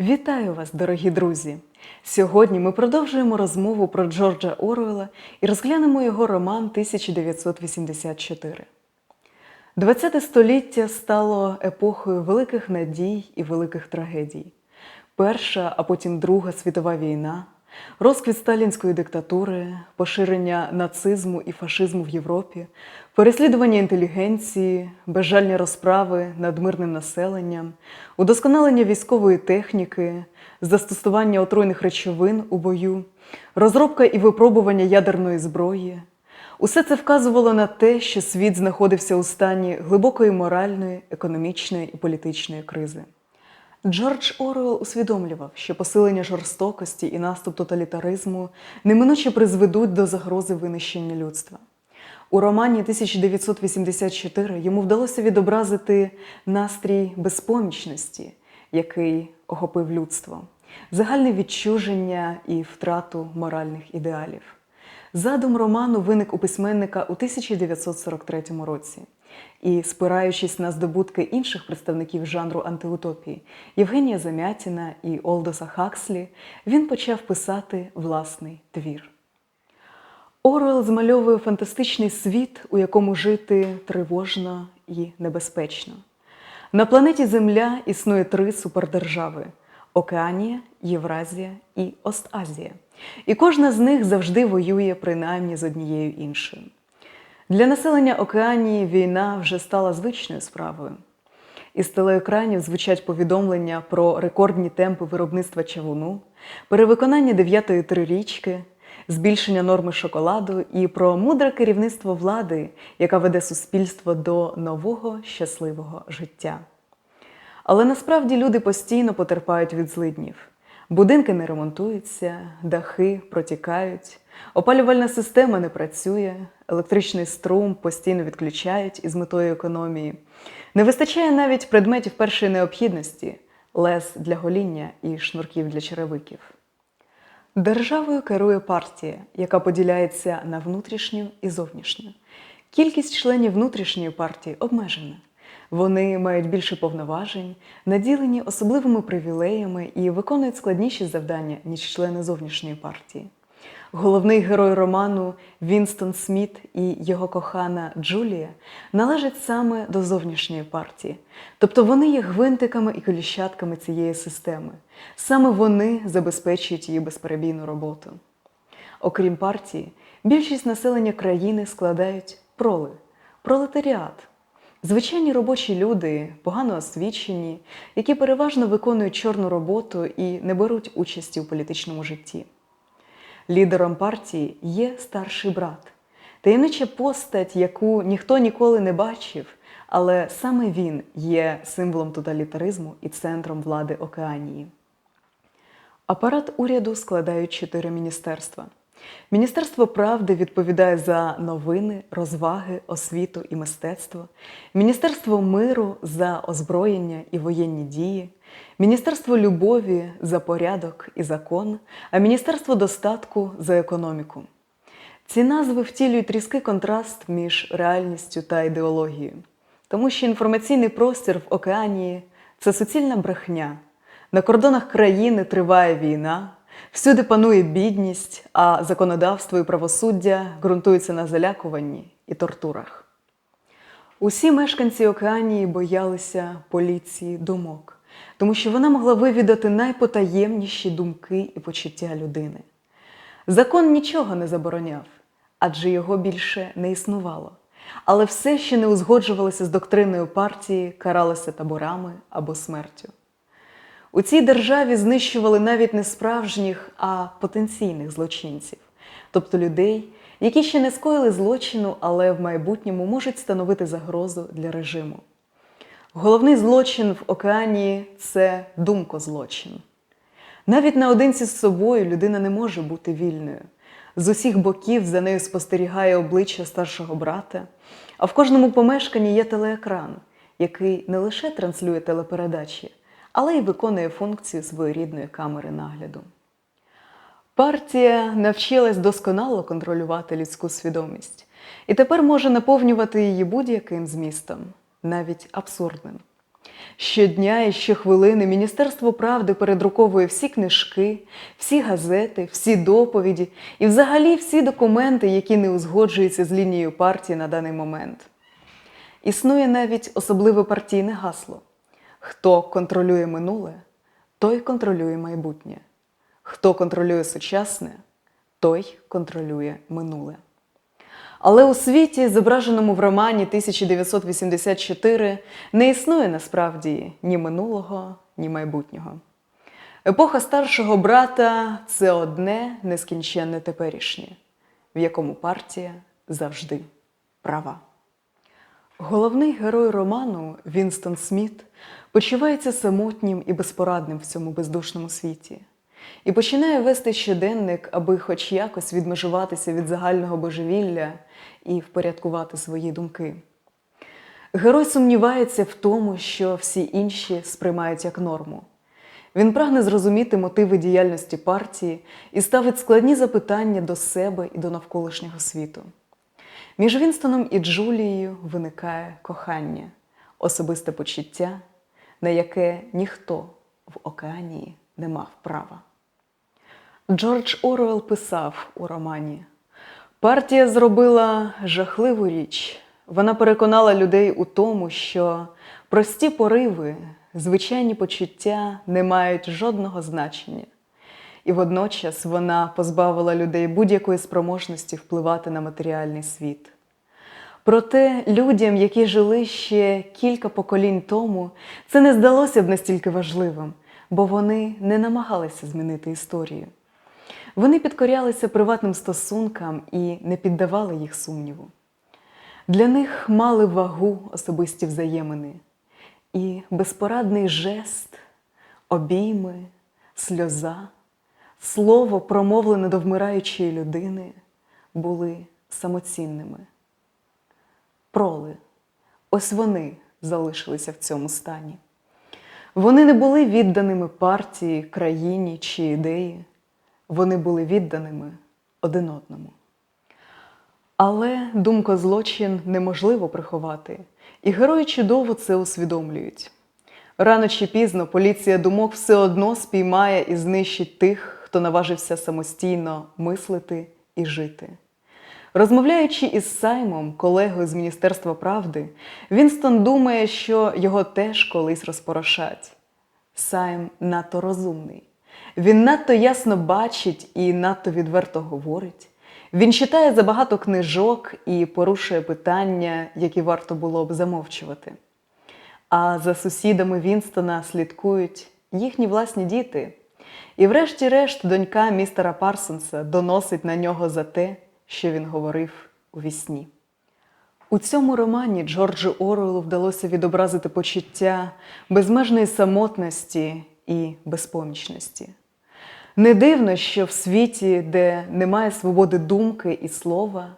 Вітаю вас, дорогі друзі! Сьогодні ми продовжуємо розмову про Джорджа Оруела і розглянемо його роман 1984. ХХ століття стало епохою великих надій і великих трагедій. Перша, а потім Друга світова війна, розквіт сталінської диктатури, поширення нацизму і фашизму в Європі, переслідування інтелігенції, безжальні розправи над мирним населенням, удосконалення військової техніки, застосування отруйних речовин у бою, розробка і випробування ядерної зброї. Усе це вказувало на те, що світ знаходився у стані глибокої моральної, економічної і політичної кризи. Джордж Оруелл усвідомлював, що посилення жорстокості і наступ тоталітаризму неминуче призведуть до загрози винищення людства. У романі 1984 йому вдалося відобразити настрій безпомічності, який охопив людство, загальне відчуження і втрату моральних ідеалів. Задум роману виник у письменника у 1943 році. І, спираючись на здобутки інших представників жанру антиутопії Євгенія Замятіна і Олдоса Хакслі, він почав писати власний твір. Оруел змальовує фантастичний світ, у якому жити тривожно і небезпечно. На планеті Земля існує три супердержави: Океанія, Євразія і Остазія. І кожна з них завжди воює принаймні з однією іншою. Для населення Океанії війна вже стала звичною справою. Із телеекранів звучать повідомлення про рекордні темпи виробництва чавуну, перевиконання дев'ятої трирічки, збільшення норми шоколаду і про мудре керівництво влади, яка веде суспільство до нового щасливого життя. Але насправді люди постійно потерпають від злиднів. Будинки не ремонтуються, дахи протікають, опалювальна система не працює, електричний струм постійно відключають із метою економії. Не вистачає навіть предметів першої необхідності лез для гоління і шнурків для черевиків. Державою керує партія, яка поділяється на внутрішню і зовнішню. Кількість членів внутрішньої партії обмежена. Вони мають більше повноважень, наділені особливими привілеями і виконують складніші завдання, ніж члени зовнішньої партії. Головний герой роману Вінстон Сміт і його кохана Джулія належать саме до зовнішньої партії, тобто вони є гвинтиками і коліщатками цієї системи. Саме вони забезпечують її безперебійну роботу. Окрім партії, більшість населення країни складають проли, пролетаріат. Звичайні робочі люди, погано освічені, які переважно виконують чорну роботу і не беруть участі у політичному житті. Лідером партії є старший брат, таємнича постать, яку ніхто ніколи не бачив, але саме він є символом тоталітаризму і центром влади Океанії. Апарат уряду складають чотири міністерства. Міністерство правди відповідає за новини, розваги, освіту і мистецтво, Міністерство миру за озброєння і воєнні дії, Міністерство любові за порядок і закон, а Міністерство достатку за економіку. Ці назви втілюють різкий контраст між реальністю та ідеологією, тому що інформаційний простір в океанії це суцільна брехня. На кордонах країни триває війна. Всюди панує бідність, а законодавство і правосуддя ґрунтуються на залякуванні і тортурах. Усі мешканці Океанії боялися поліції думок, тому що вона могла вивідати найпотаємніші думки і почуття людини. Закон нічого не забороняв, адже його більше не існувало. Але все, що не узгоджувалося з доктриною партії, каралося таборами або смертю. У цій державі знищували навіть не справжніх, а потенційних злочинців, тобто людей, які ще не скоїли злочину, але в майбутньому можуть становити загрозу для режиму. Головний злочин в океані це думкозлочин. Навіть наодинці з собою людина не може бути вільною. З усіх боків за нею спостерігає обличчя старшого брата, а в кожному помешканні є телеекран, який не лише транслює телепередачі але й виконує функцію своєрідної камери нагляду. Партія навчилась досконало контролювати людську свідомість і тепер може наповнювати її будь-яким змістом, навіть абсурдним. Щодня і щохвилини Міністерство правди передруковує всі книжки, всі газети, всі доповіді і взагалі всі документи, які не узгоджуються з лінією партії на даний момент. Існує навіть особливе партійне гасло: хто контролює минуле, той контролює майбутнє. Хто контролює сучасне, той контролює минуле. Але у світі, зображеному в романі 1984, не існує насправді ні минулого, ні майбутнього. Епоха старшого брата це одне нескінченне теперішнє, в якому партія завжди права. Головний герой роману Вінстон Сміт почувається самотнім і безпорадним в цьому бездушному світі і починає вести щоденник, аби хоч якось відмежуватися від загального божевілля і впорядкувати свої думки. Герой сумнівається в тому, що всі інші сприймають як норму. Він прагне зрозуміти мотиви діяльності партії і ставить складні запитання до себе і до навколишнього світу. Між Вінстоном і Джулією виникає кохання, особисте почуття, на яке ніхто в океанії не мав права. Джордж Оруелл писав у романі: партія зробила жахливу річ. Вона переконала людей у тому, що прості пориви, звичайні почуття не мають жодного значення. І водночас вона позбавила людей будь-якої спроможності впливати на матеріальний світ. Проте людям, які жили ще кілька поколінь тому, це не здалося б настільки важливим, бо вони не намагалися змінити історію. Вони підкорялися приватним стосункам і не піддавали їх сумніву. Для них мали вагу особисті взаємини і безпорадний жест, обійми, сльоза, слово, промовлене до вмираючої людини, були самоцінними. Проли, ось вони залишилися в цьому стані. Вони не були відданими партії, країні чи ідеї. Вони були відданими один одному. Але думка злочин неможливо приховати, і герої чудово це усвідомлюють. Рано чи пізно поліція думок все одно спіймає і знищить тих, хто наважився самостійно мислити і жити. Розмовляючи із Саймом, колегою з Міністерства правди, Вінстон думає, що його теж колись розпорошать. Сайм надто розумний. Він надто ясно бачить і надто відверто говорить. Він читає забагато книжок і порушує питання, які варто було б замовчувати. А за сусідами Вінстона слідкують їхні власні діти. І, врешті-решт, донька містера Парсонса доносить на нього за те, що він говорив у вісні. У цьому романі Джорджу Оруелу вдалося відобразити почуття безмежної самотності і безпомічності. Не дивно, що в світі, де немає свободи думки і слова,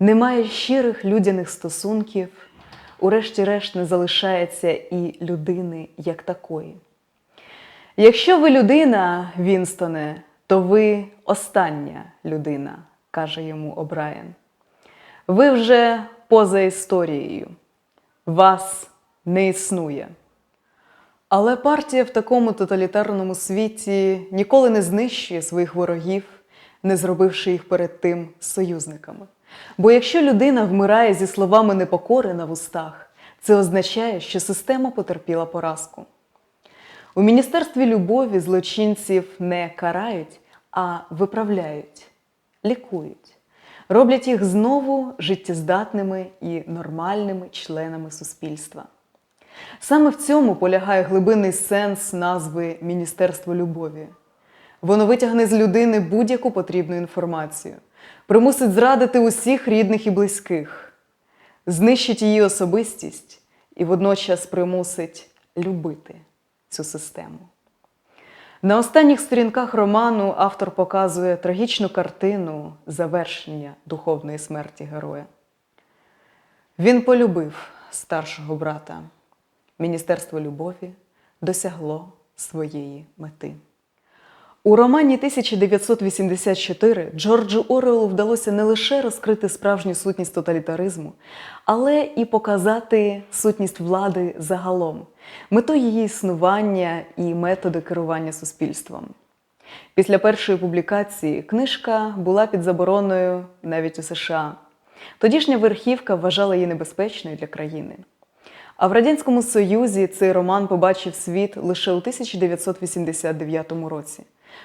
немає щирих людяних стосунків, урешті-решт не залишається і людини як такої. Якщо ви людина, Вінстоне, то ви остання людина, каже йому Обраєн. Ви вже поза історією, вас не існує. Але партія в такому тоталітарному світі ніколи не знищує своїх ворогів, не зробивши їх перед тим союзниками. Бо якщо людина вмирає зі словами непокори на вустах, це означає, що система потерпіла поразку. У Міністерстві любові злочинців не карають, а виправляють, лікують, роблять їх знову життєздатними і нормальними членами суспільства. Саме в цьому полягає глибинний сенс назви Міністерство любові. Воно витягне з людини будь-яку потрібну інформацію, примусить зрадити усіх рідних і близьких, знищить її особистість і водночас примусить любити цю систему. На останніх сторінках роману автор показує трагічну картину завершення духовної смерті героя. Він полюбив старшого брата. Міністерство любові досягло своєї мети. У романі 1984 Джорджу Орелу вдалося не лише розкрити справжню сутність тоталітаризму, але і показати сутність влади загалом, мету її існування і методи керування суспільством. Після першої публікації книжка була під забороною навіть у США. Тодішня верхівка вважала її небезпечною для країни. А в Радянському Союзі цей роман побачив світ лише у 1989 році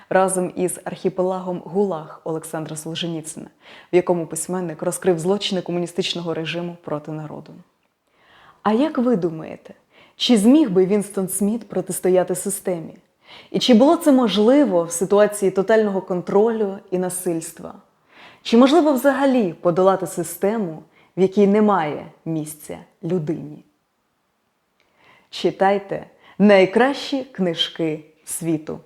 разом із архіпелагом Гулаг Олександра Солженіцина, в якому письменник розкрив злочини комуністичного режиму проти народу. А як ви думаєте, чи зміг би Вінстон Сміт протистояти системі? І чи було це можливо в ситуації тотального контролю і насильства? Чи можливо взагалі подолати систему, в якій немає місця людині? Читайте найкращі книжки світу.